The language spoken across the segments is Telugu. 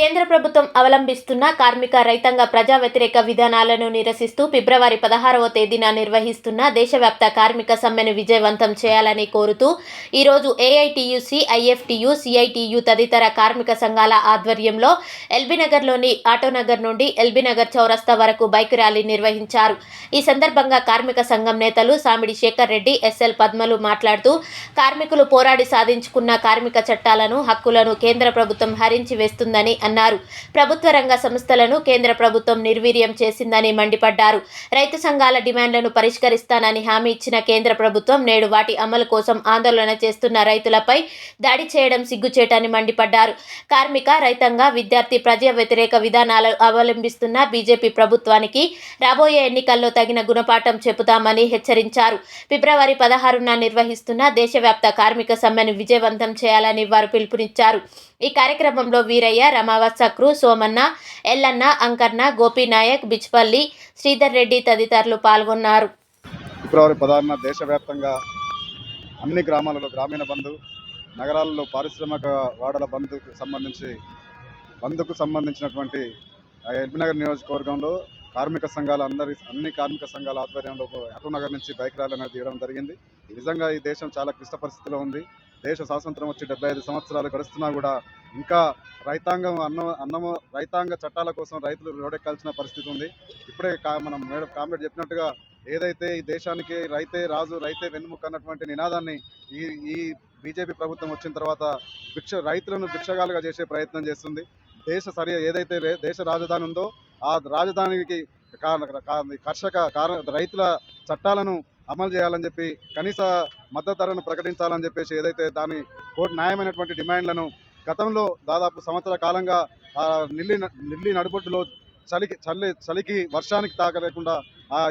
కేంద్ర ప్రభుత్వం అవలంబిస్తున్న కార్మిక రైతాంగ ప్రజా వ్యతిరేక విధానాలను నిరసిస్తూ ఫిబ్రవరి పదహారవ తేదీన నిర్వహిస్తున్న దేశవ్యాప్త కార్మిక సమ్మెను విజయవంతం చేయాలని కోరుతూ ఈరోజు ఏఐటియుసి ఐఎఫ్టియు సిఐటియు తదితర కార్మిక సంఘాల ఆధ్వర్యంలో ఎల్బీనగర్లోని ఆటోనగర్ నుండి ఎల్బీనగర్ చౌరస్తా వరకు బైక్ ర్యాలీ నిర్వహించారు. ఈ సందర్భంగా కార్మిక సంఘం నేతలు సామిడి శేఖర్ రెడ్డి ఎస్ఎల్ పద్మలు మాట్లాడుతూ కార్మికులు పోరాడి సాధించుకున్న కార్మిక చట్టాలను హక్కులను కేంద్ర ప్రభుత్వం హరించి వేస్తుందని అన్నారు. ప్రభుత్వ రంగ సంస్థలను కేంద్ర ప్రభుత్వం నిర్వీర్యం చేసిందని మండిపడ్డారు. రైతు సంఘాల డిమాండ్లను పరిష్కరిస్తానని హామీ ఇచ్చిన కేంద్ర ప్రభుత్వం నేడు వాటి అమలు కోసం ఆందోళన చేస్తున్న రైతులపై దాడి చేయడం సిగ్గుచేటని మండిపడ్డారు. కార్మిక రైతాంగ విద్యార్థి ప్రజా వ్యతిరేక విధానాలు అవలంబిస్తున్న బీజేపీ ప్రభుత్వానికి రాబోయే ఎన్నికల్లో తగిన గుణపాఠం చెబుతామని హెచ్చరించారు. ఫిబ్రవరి పదహారున నిర్వహిస్తున్న దేశవ్యాప్త కార్మిక సమ్మెను విజయవంతం చేయాలని వారు పిలుపునిచ్చారు. ఈ కార్యక్రమంలో వీరయ్య రమ సక్రు సోమన్న ఎల్లన్న అంకర్ణ గోపీనాయక్ బిచ్పల్లి శ్రీధర్ రెడ్డి తదితరులు పాల్గొన్నారు. ఫిబ్రవరి పదహారున దేశవ్యాప్తంగా అన్ని గ్రామాలలో గ్రామీణ బంధు నగరాలలో పారిశ్రామిక వాడల బంధుకు సంబంధించి బంధుకు సంబంధించినటువంటి ఎల్బీనగర్ నియోజకవర్గంలో కార్మిక సంఘాల అందరి అన్ని కార్మిక సంఘాల ఆధ్వర్యంలో నగర్ నుంచి బైక్ ర్యాలీ అనేది తీయడం జరిగింది. నిజంగా ఈ దేశం చాలా క్లిష్ట పరిస్థితిలో ఉంది. దేశ స్వాతంత్రం వచ్చి డెబ్బై ఐదు సంవత్సరాలు గడుస్తున్నా కూడా ఇంకా రైతాంగం అన్నం అన్నము రైతాంగ చట్టాల కోసం రైతులు రోడెక్కాల్సిన పరిస్థితి ఉంది. ఇప్పుడే కా- మనం మేడం కామ్రేడ్ చెప్పినట్టుగా ఏదైతే ఈ దేశానికి రైతే రాజు రైతే వెన్నుముక అన్నటువంటి నినాదాన్ని ఈ ఈ బీజేపీ ప్రభుత్వం వచ్చిన తర్వాత భిక్ష రైతులను భిక్షగాలుగా చేసే ప్రయత్నం చేస్తుంది. దేశ సరి ఏదైతే దేశ రాజధాని ఉందో ఆ రాజధానికి కా- కర్షక కారణ రైతుల చట్టాలను అమలు చేయాలని చెప్పి కనీస మద్దతు ధరను ప్రకటించాలని చెప్పేసి ఏదైతే దాని కోర్టు న్యాయమైనటువంటి డిమాండ్లను గతంలో దాదాపు సంవత్సర కాలంగా నిల్లి నిల్లి నడుబొట్టులో చలికి చల్లి చలికి వర్షానికి తాకలేకుండా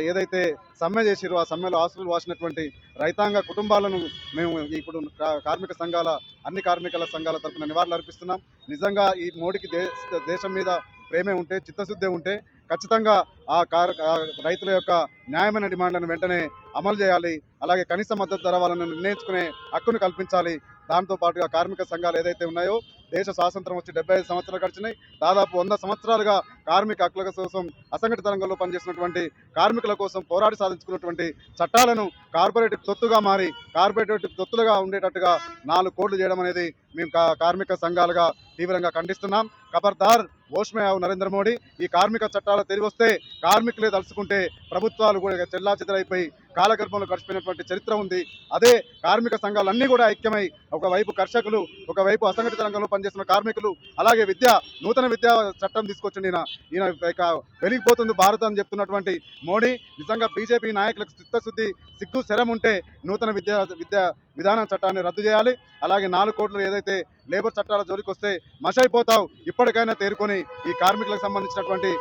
ఏదైతే సమ్మె చేసిరో ఆ సమ్మెలో ఆస్తులు వాసినటువంటి రైతాంగ కుటుంబాలను మేము ఇప్పుడు కార్మిక సంఘాల అన్ని కార్మికుల సంఘాల తరఫున నివాళులు అర్పిస్తున్నాం నిజంగా ఈ మోడీకి దేశం మీద ప్రేమే ఉంటే చిత్తశుద్ధి ఉంటే ఖచ్చితంగా ఆ కార్ రైతుల యొక్క న్యాయమైన డిమాండ్లను వెంటనే అమలు చేయాలి. అలాగే కనీస మద్దతు ధర వాళ్ళను నిర్ణయించుకునే హక్కును కల్పించాలి. దాంతో పాటుగా కార్మిక సంఘాలు ఏదైతే ఉన్నాయో దేశ స్వాతంత్రం వచ్చి డెబ్బై ఐదు సంవత్సరాలు గడిచినాయి. దాదాపు వంద సంవత్సరాలుగా కార్మిక హక్కుల కోసం అసంఘటిత రంగంలో పనిచేసినటువంటి కార్మికుల కోసం పోరాడి సాధించుకున్నటువంటి చట్టాలను కార్పొరేట్ తొత్తుగా మారి కార్పొరేట్ తొత్తులుగా ఉండేటట్టుగా నాలుగు కోట్లు చేయడం అనేది మేము కా- కార్మిక సంఘాలుగా తీవ్రంగా ఖండిస్తున్నాం. ఖబర్దార్ ఓష్మయావు నరేంద్ర మోడీ. ఈ కార్మిక చట్టాలు తెరివస్తే కార్మికులే తలుచుకుంటే ప్రభుత్వాలు కూడా చెల్లా చెదరైపోయి కాలగర్భంలో గడిచిపోయినటువంటి చరిత్ర ఉంది. అదే కార్మిక సంఘాలన్నీ కూడా ఐక్యమై ఒకవైపు కర్షకులు ఒకవైపు అసంఘటిత రంగంలో పనిచేస్తున్న కార్మికులు అలాగే విద్య నూతన విద్యా చట్టం తీసుకొచ్చి ఈయన. ఈయన వెలిగిపోతుంది భారత్ అని చెప్తున్నటువంటి మోడీ. నిజంగా బీజేపీ నాయకులకు చిత్తశుద్ధి సిగ్గు శరం ఉంటే నూతన విద్యా విద్యా విధాన చట్టాన్ని రద్దు చేయాలి. అలాగే నాలుగు కోట్లు ఏదైతే లేబర్ చట్టాల జోలికి వస్తే మషైపోతావు ఇప్పటికైనా తేరుకొని ఈ కార్మికులకు సంబంధించినటువంటి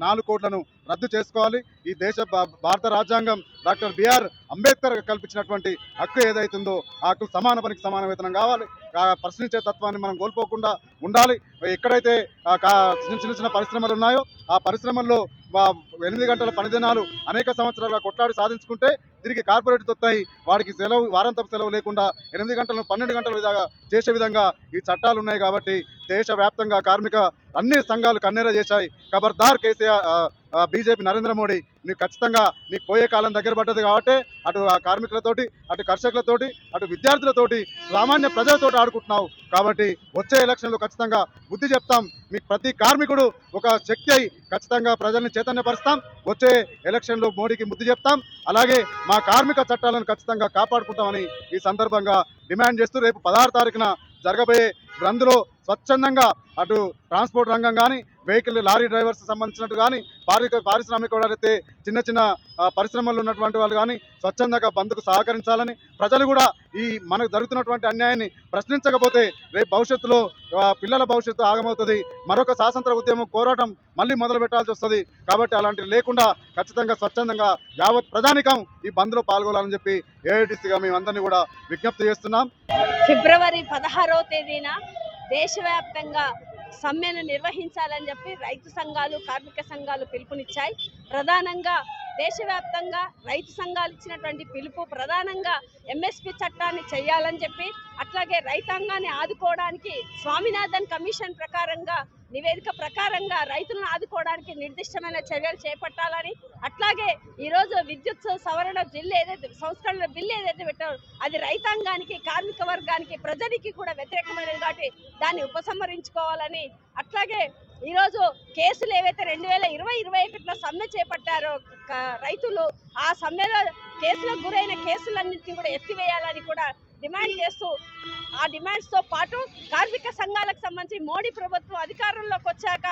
నాలుగు కోట్లను రద్దు చేసుకోవాలి. ఈ దేశ భారత రాజ్యాంగం డాక్టర్ బిఆర్ అంబేద్కర్ కల్పించినటువంటి హక్కు ఏదైతుందో ఆ హక్కు సమాన పనికి సమాన వేతనం కావాలి. ప్రశ్నించే తత్వాన్ని మనం కోల్పోకుండా ఉండాలి. ఎక్కడైతే కా- చిన్న చిన్న చిన్న పరిశ్రమలు ఉన్నాయో ఆ పరిశ్రమల్లో ఎనిమిది గంటల పనిదినాలు అనేక సంవత్సరాలుగా కొట్లాడి సాధించుకుంటే తిరిగి కార్పొరేట్ తొత్తాయి. వాడికి సెలవు వారాంతపు సెలవు లేకుండా ఎనిమిది గంటలను పన్నెండు గంటల దాకా చేసే విధంగా ఈ చట్టాలు ఉన్నాయి కాబట్టి దేశవ్యాప్తంగా కార్మిక అన్ని సంఘాలు కన్నెర చేశాయి. ఖబర్దార్ కేసీఆర్ బీజేపీ నరేంద్ర మోడీ నీకు ఖచ్చితంగా నీకు పోయే కాలం దగ్గర పడ్డది కాబట్టి అటు కార్మికులతోటి అటు కర్షకులతోటి అటు విద్యార్థులతోటి సామాన్య ప్రజలతోటి ఆడుకుంటున్నావు కాబట్టి వచ్చే ఎలక్షన్లో ఖచ్చితంగా బుద్ధి చెప్తాం. మీకు ప్రతి కార్మికుడు ఒక శక్తి అయి ఖచ్చితంగా ప్రజల్ని చైతన్యపరుస్తాం. వచ్చే ఎలక్షన్లో మోడీకి బుద్ధి చెప్తాం. అలాగే మా కార్మిక చట్టాలను ఖచ్చితంగా కాపాడుకుంటామని ఈ సందర్భంగా డిమాండ్ చేస్తూ రేపు పదహారు తారీఖున జరగబోయే అందులో స్వచ్ఛందంగా అటు ట్రాన్స్పోర్ట్ రంగం కానీ వెహికల్ లారీ డ్రైవర్స్ సంబంధించినట్టు కానీ పారిక పారిశ్రామిక చిన్న చిన్న పరిశ్రమలు ఉన్నటువంటి వాళ్ళు కానీ స్వచ్ఛందంగా బంద్కు సహకరించాలని ప్రజలు కూడా ఈ మనకు జరుగుతున్నటువంటి అన్యాయాన్ని ప్రశ్నించకపోతే రేపు భవిష్యత్తులో పిల్లల భవిష్యత్తు ఆగమవుతుంది. మరొక స్వాతంత్ర ఉద్యమం పోరాటం మళ్ళీ మొదలు పెట్టాల్సి వస్తుంది. కాబట్టి అలాంటివి లేకుండా ఖచ్చితంగా స్వచ్ఛందంగా యావత్ ప్రజానికం ఈ బంద్లో పాల్గొనాలని చెప్పి ఏఐటీసీగా మేమందరినీ కూడా విజ్ఞప్తి చేస్తున్నాం. ఫిబ్రవరి పదహారవ తేదీన దేశవ్యాప్తంగా సమ్మెను నిర్వహించాలని చెప్పి రైతు సంఘాలు కార్మిక సంఘాలు పిలుపునిచ్చాయి. ప్రధానంగా దేశవ్యాప్తంగా రైతు సంఘాలు ఇచ్చినటువంటి పిలుపు ప్రధానంగా ఎంఎస్పి చట్టాన్ని చేయాలని చెప్పి అట్లాగే రైతాంగాన్ని ఆదుకోవడానికి స్వామినాథన్ కమిషన్ ప్రకారంగా నివేదిక ప్రకారంగా రైతులను ఆదుకోవడానికి నిర్దిష్టమైన చర్యలు చేపట్టాలని అట్లాగే ఈరోజు విద్యుత్ సవరణ బిల్లు ఏదైతే సంస్కరణ బిల్లు ఏదైతే పెట్టారో అది రైతాంగానికి కార్మిక వర్గానికి ప్రజలకి కూడా వ్యతిరేకమైనది కాబట్టి దాన్ని ఉపసంహరించుకోవాలని అట్లాగే ఈరోజు కేసులు ఏవైతే రెండు వేల ఇరవై ఇరవై ఒకటిలో సమ్మె చేపట్టారో రైతులు ఆ సమ్మెలో కేసులకు గురైన కేసులన్నింటినీ కూడా ఎత్తివేయాలని కూడా డిమాండ్ చేస్తూ ఆ డిమాండ్స్తో పాటు కార్మిక సంఘాలకు సంబంధించి మోడీ ప్రభుత్వం అధికారంలోకి వచ్చాక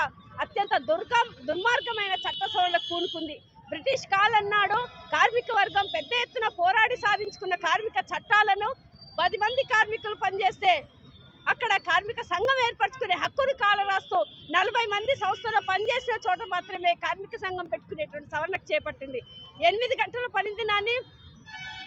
అత్యంత దుర్గం దుర్మార్గమైన చట్టసభలకు కూనుకుంది బ్రిటిష్ కాలన్నాడు కార్మిక వర్గం పెద్ద ఎత్తున పోరాడి సాధించుకున్న కార్మిక చట్టాలను పది మంది కార్మికులు పనిచేస్తే అక్కడ కార్మిక సంఘం ఏర్పరచుకునే హక్కును కాలరాస్తూ నలభై మంది సంస్థలో పనిచేసిన చోట మాత్రమే కార్మిక సంఘం పెట్టుకునేటువంటి సవరణకు చేపట్టింది. ఎనిమిది గంటల పని దినాన్ని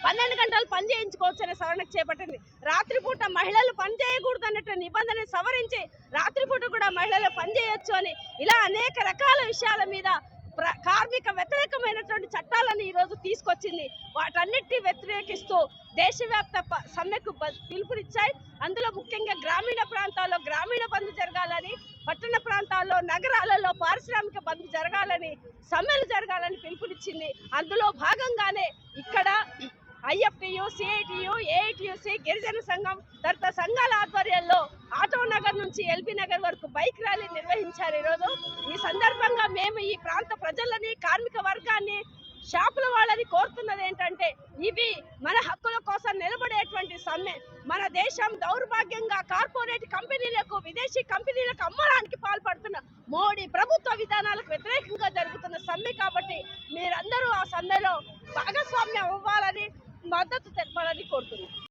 పన్నెండు గంటలు పని చేయించుకోవచ్చు అనే సవరణకు చేపట్టింది. రాత్రిపూట మహిళలు పని చేయకూడదు అన్నట్టు నిబంధన సవరించి రాత్రిపూట కూడా మహిళలు పని చేయొచ్చు అని ఇలా అనేక రకాల విషయాల మీద ప్ర- కార్మిక వ్యతిరేకమైనటువంటి చట్టాలను ఈరోజు తీసుకొచ్చింది. వాటన్నిటిని వ్యతిరేకిస్తూ దేశవ్యాప్త ప- సమ్మెకు పిలుపునిచ్చాయి. అందులో ముఖ్యంగా గ్రామీణ ప్రాంతాల్లో గ్రామీణ బంద్ జరగాలని పట్టణ ప్రాంతాల్లో నగరాలలో పారిశ్రామిక బంద్ జరగాలని సమ్మెలు జరగాలని పిలుపునిచ్చింది. అందులో భాగంగానే ఇక్కడ ఐఎఫ్టియు సిఐటియు ఏఐటియుసి గిరిజన సంఘం తదితర సంఘాల ఆధ్వర్యంలో ఆటో నగర్ నుంచి ఎల్బీ నగర్ వరకు బైక్ ర్యాలీ నిర్వహించారు ఈరోజు. ఈ సందర్భంగా మేము ఈ ప్రాంత ప్రజలని కార్మిక వర్గాన్ని షాపుల వాళ్ళని కోరుతున్నది ఏంటంటే ఇవి మన హక్కుల కోసం నిలబడేటువంటి సమ్మె. మన దేశం దౌర్భాగ్యంగా కార్పొరేట్ కంపెనీలకు విదేశీ కంపెనీలకు అమ్మడానికి పాల్పడుతున్న మోడీ ప్రభుత్వ విధానాలకు వ్యతిరేకంగా జరుగుతున్న సమ్మె కాబట్టి మీరందరూ ఆ సమ్మెలో భాగస్వామ్యం అవ్వాలని మద్దతు తెలపాలని కోరుతున్నాను